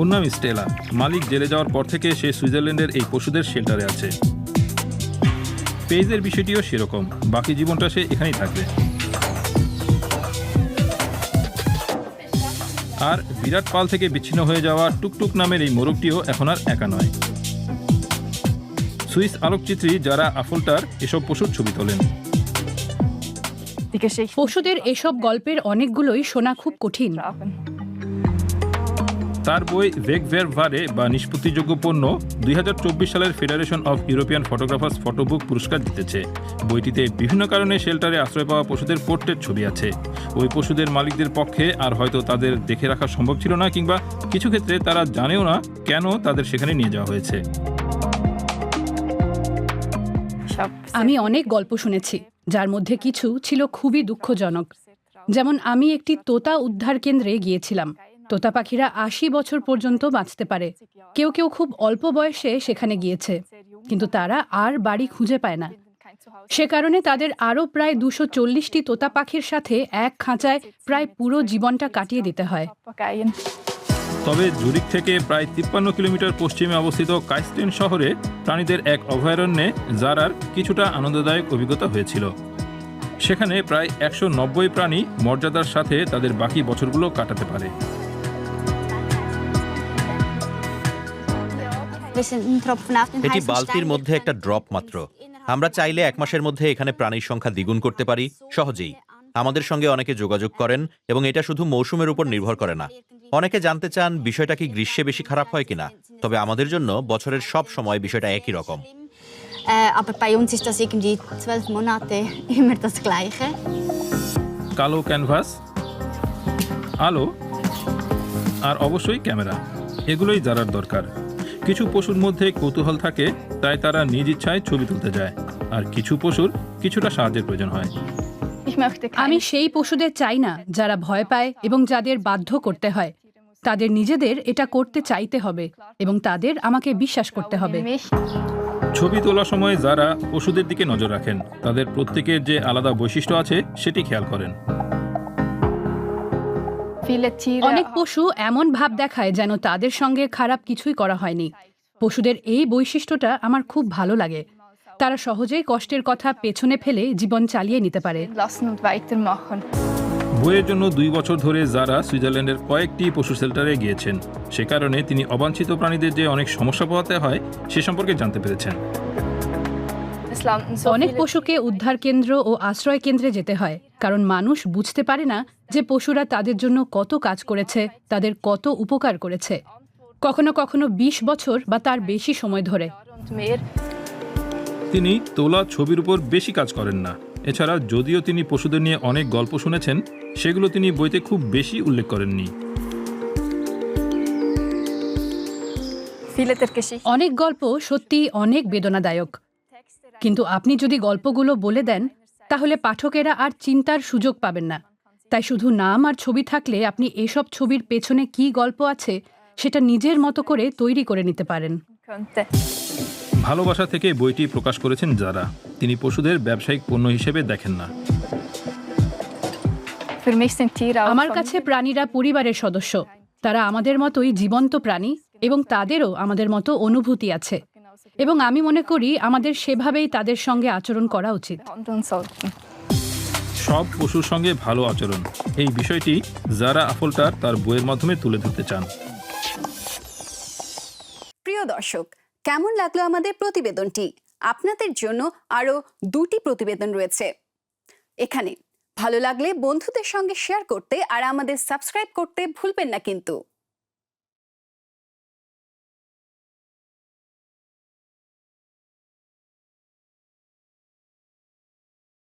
ওর নাম স্টেলা, মালিক জেলে যাওয়ার পর থেকে সে সুইজারল্যান্ডের এই পশুদের শেল্টারে আছে। পেজের বিষয়টিও সেরকম, বাকি জীবনটা সে এখানেই থাকবে। আর বিরাট পাল থেকে বিচ্ছিন্ন হয়ে যাওয়া টুকটুক নামের এই মোরগটিও এখন আর একা নয়। সুইস আলোকচিত্রী যারা আফলটার এসব পশুর ছবি তোলেন। পশুদের এসব গল্পের অনেকগুলোই শোনা খুব কঠিন. তার বই ভেগ ভের ভারে বা নিষ্পত্তিযোগ্য পণ্য দুই হাজার চব্বিশ সালের federation of European photographers photobook পুরস্কার জিতেছে। বইটিতে বিভিন্ন কারণে শেল্টারে আশ্রয় পাওয়া পশুদের পোর্ট্রেট ছবি আছে। ওই পশুদের মালিকদের পক্ষে আর হয়তো তাদের দেখে রাখা সম্ভব ছিল না কিংবা কিছু ক্ষেত্রে তারা জানেও না কেন তাদের সেখানে নিয়ে যাওয়া হয়েছে। আমি অনেক গল্প শুনেছি যার মধ্যে কিছু ছিল খুবই দুঃখজনক। যেমন আমি একটি তোতা উদ্ধার কেন্দ্রে গিয়েছিলাম। তোতা পাখিরা আশি বছর পর্যন্ত বাঁচতে পারে। কেউ কেউ খুব অল্প বয়সে সেখানে গিয়েছে, কিন্তু তারা আর বাড়ি খুঁজে পায় না। সে কারণে তাদের আরও প্রায় দুশো চল্লিশটি তোতা পাখির সাথে এক খাঁচায় প্রায় পুরো জীবনটা কাটিয়ে দিতে হয়। তবে জুরিক থেকে প্রায় তিপ্পান্ন কিলোমিটার পশ্চিমে অবস্থিত কাইস্টেন শহরে প্রাণীদের এক অভয়ারণ্যে জারার কিছুটা আনন্দদায়ক অভিজ্ঞতা হয়েছিল। সেখানে প্রায় একশো নব্বই প্রাণী মর্যাদার সাথে তাদের বাকি বছরগুলো কাটাতে পারে। এটি বালতির মধ্যে একটা ড্রপ মাত্র। আমরা চাইলে এক মাসের মধ্যে এখানে প্রাণীর সংখ্যা দ্বিগুণ করতে পারি। সহজেই। আমাদের সঙ্গে অনেকে যোগাযোগ করেন এবং এটা শুধু মৌসুমের উপর নির্ভর করে না। অনেকে জানতে চান বিষয়টা কি গ্রীষ্মে বেশি খারাপ হয় কিনা। তবে আমাদের জন্য বছরের সব সময় বিষয়টা একই রকম। Aber bei uns ist das irgendwie zwölf Monate immer das Gleiche. কালো ক্যানভাস। আলো। আর অবশ্যই ক্যামেরা। এগুলোই জারার দরকার। কিছু পশুর মধ্যে কৌতূহল থাকে তাই তারা নিজ ইচ্ছায় ছবি তুলতে যায়। আর কিছু পশুর কিছুটা সাহায্যের প্রয়োজন হয়। আমি সেই পশুদের চাই না যারা ভয় পায় এবং যাদের বাধ্য করতে হয়। তাদের নিজেদের এটা করতে চাইতে হবে এবং তাদের আমাকে বিশ্বাস করতে হবে। ছবি তোলার সময় যারা পশুদের দিকে নজর রাখেন তাদের প্রত্যেকের যে আলাদা বৈশিষ্ট্য আছে সেটি খেয়াল করেন। অনেক পশু এমন ভাব দেখায় যেন তাদের সঙ্গে খারাপ কিছুই করা হয়নি। পশুদের এই বৈশিষ্ট্যটা আমার খুব ভালো লাগে। তারা সহজেই কষ্টের কথা পেছনে ফেলে জীবন চালিয়ে নিতে পারে. বইয়ের জন্য দুই বছর ধরে যারা সুইজারল্যান্ডের কয়েকটি পশু শেল্টারে গিয়েছেন সে কারণে তিনি অবাঞ্ছিত প্রাণীদের যে অনেক সমস্যা পোহাতে হয় সে সম্পর্কে জানতে পেরেছেন। অনেক পশুকে উদ্ধার কেন্দ্র ও আশ্রয় কেন্দ্রে যেতে হয় কারণ মানুষ বুঝতে পারে না যে পশুরা তাদের জন্য কত কাজ করেছে তাদের কত উপকার করেছে। কখনো কখনো ২০ বছর বা তার বেশি সময় ধরে। তিনি তোলা ছবির উপর বেশি কাজ করেন না। এছাড়া যদিও তিনি পশুদের নিয়ে অনেক গল্প শুনেছেন সেগুলো তিনি বইতে খুব বেশি উল্লেখ করেননি। অনেক গল্প সত্যি অনেক বেদনাদায়ক। কিন্তু আপনি যদি গল্পগুলো বলে দেন তাহলে পাঠকেরা আর চিন্তার সুযোগ পাবেন না। তাই শুধু নাম আর ছবি থাকলে আপনি এসব ছবির পেছনে কি গল্প আছে সেটা নিজের মতো করে তৈরি করে নিতে পারেন। ভালোবাসা থেকে বইটি প্রকাশ করেছেন যারা তিনি পশুদের ব্যবসায়িক পণ্য হিসেবে দেখেন না। আমার কাছে প্রাণীরা পরিবারের সদস্য। তারা আমাদের মতোই জীবন্ত প্রাণী এবং তাদেরও আমাদের মতো অনুভূতি আছে। এবং আমি মনে করি আমাদের সেভাবেই তাদের সঙ্গে আচরণ করা উচিত। সব পশুর সঙ্গে ভালো আচরণ। এই বিষয়টি যারা আফলটার তার বইয়ের মাধ্যমে তুলে ধরতে চান। প্রিয় দর্শক কেমন লাগল আমাদের প্রতিবেদনটি? আপনাদের জন্য আরও দুটি প্রতিবেদন রয়েছে। এখানে ভালো লাগলে বন্ধুদের সঙ্গে শেয়ার করতে আর আমাদের সাবস্ক্রাইব করতে ভুলবেন না কিন্তু।